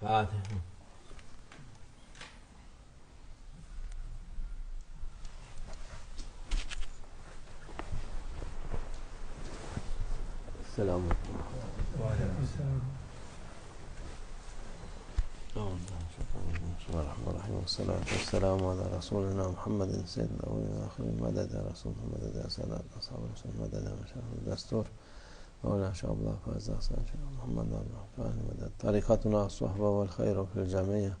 Fatiha. Selamun Aleyküm. بسم الله الرحمن الرحيم. والصلاة والسلام على رسولنا محمد سيد الأولين والآخرين. مدد يا رسول الله مدد يا سادات أصحاب الرسول مدد يا مشايخ الدستور. Mevla Şahabullah Fazla Hasan Muhammed Allah'ın Tarikatuna sohbe vel hayru fil cemiyye.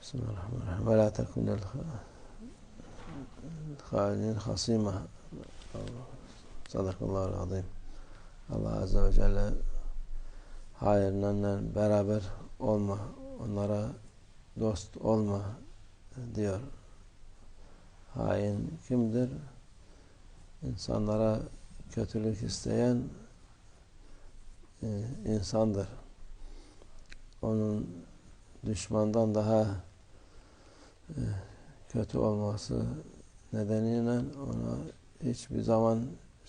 Bismillahirrahmanirrahim. Ve la tekunel halinin Allah Azze ve Celle hayırlarla beraber olma onlara dost olma diyor. Hain kimdir? İnsanlara kötülük isteyen e, insandır. Onun düşmandan daha e, kötü olması nedeniyle ona hiçbir zaman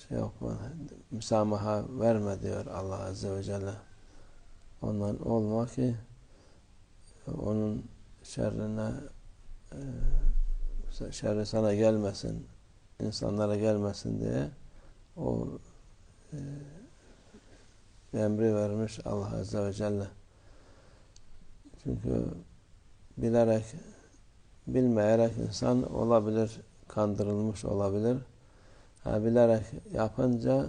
şey yapma, müsamaha verme diyor Allah Azze ve Celle. Ondan olma ki onun şerrine e, şerri sana gelmesin, insanlara gelmesin diye o e, emri vermiş Allah Azze ve Celle. Çünkü bilerek, bilmeyerek insan olabilir, kandırılmış olabilir. Ha, bilerek yapınca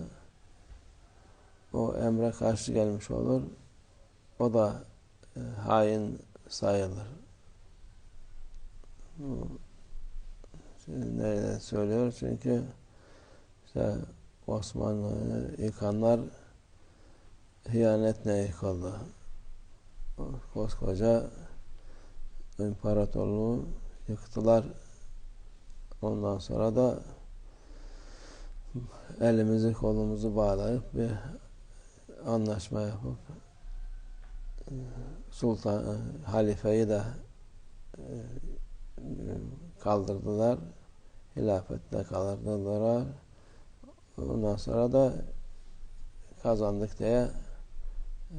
o emre karşı gelmiş olur. O da e, hain sayılır. Şimdi nerede söylüyor? Çünkü işte Osmanlı yıkanlar hıyanetle yıkıldı. Koskoca imparatorluğu yıktılar. Ondan sonra da elimizi kolumuzu bağlayıp bir anlaşma yapıp sultan halifeyi de kaldırdılar. Hilafette kaldırdılar. Ondan sonra da kazandık diye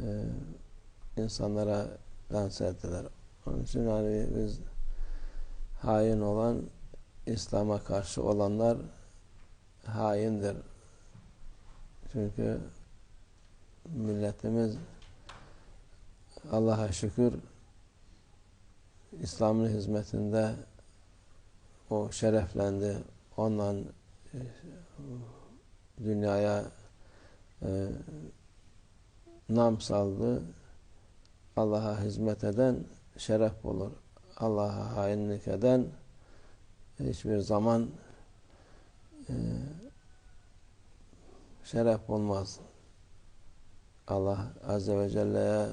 e, insanlara lanse ettiler. Onun için hani biz hain olan İslam'a karşı olanlar haindir. Çünkü milletimiz Allah'a şükür İslam'ın hizmetinde o şereflendi. Ondan e, dünyaya e, nam saldı. Allah'a hizmet eden şeref olur. Allah'a hainlik eden hiçbir zaman e, şeref olmaz. Allah Azze ve Celle'ye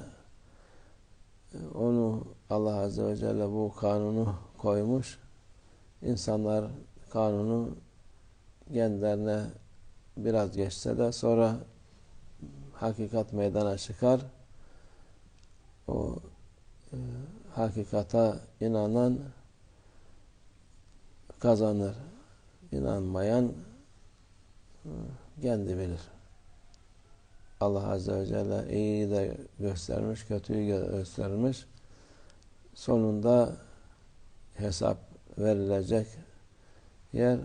onu Allah Azze ve Celle bu kanunu koymuş. İnsanlar kanunu kendilerine biraz geçse de sonra hakikat meydana çıkar. O e, hakikata inanan kazanır. İnanmayan e, kendi bilir. Allah Azze ve Celle iyi de göstermiş, kötüyü göstermiş. Sonunda hesap verilecek yer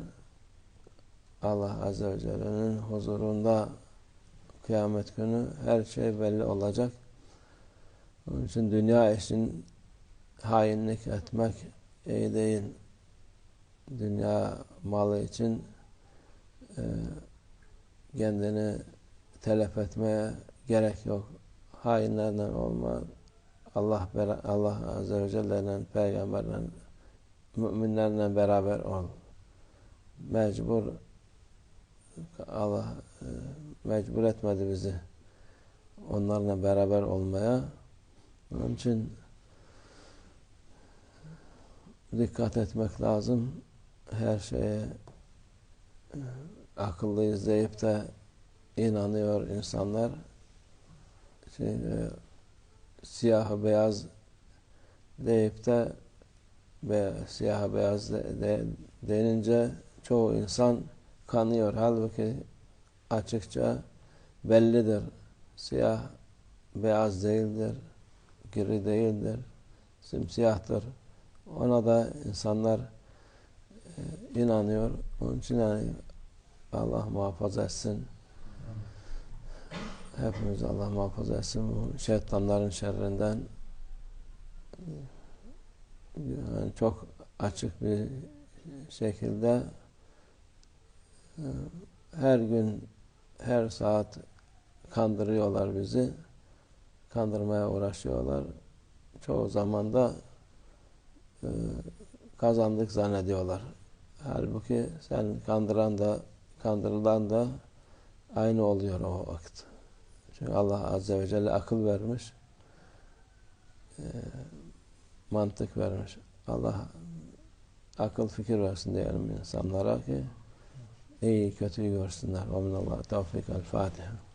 Allah Azze ve Celle'nin huzurunda kıyamet günü her şey belli olacak. Onun için dünya için hainlik etmek iyi değil. Dünya malı için e, kendini telef etmeye gerek yok. Hainlerden olma. Allah Allah Azze ve Celle'yle, peygamberle, müminlerle beraber ol. Mecbur Allah e, mecbur etmedi bizi onlarla beraber olmaya. Onun için dikkat etmek lazım. Her şeye e, akıllı izleyip de inanıyor insanlar. Şey, e, siyah beyaz deyip de ve siyah beyaz de, de, denince çoğu insan kanıyor. Halbuki açıkça bellidir. Siyah beyaz değildir. gri değildir, simsiyahtır. Ona da insanlar e, inanıyor. Onun için yani Allah muhafaza etsin. Hepimiz Allah muhafaza etsin bu şeytanların şerrinden. Yani çok açık bir şekilde her gün her saat kandırıyorlar bizi. Kandırmaya uğraşıyorlar. Çoğu zaman da e, kazandık zannediyorlar. Halbuki sen kandıran da kandırılan da aynı oluyor o vakit. Çünkü Allah Azze ve Celle akıl vermiş. E, mantık vermiş. Allah akıl fikir versin diyelim insanlara ki iyi kötüyü görsünler. Ve minallah tevfik el Fatiha.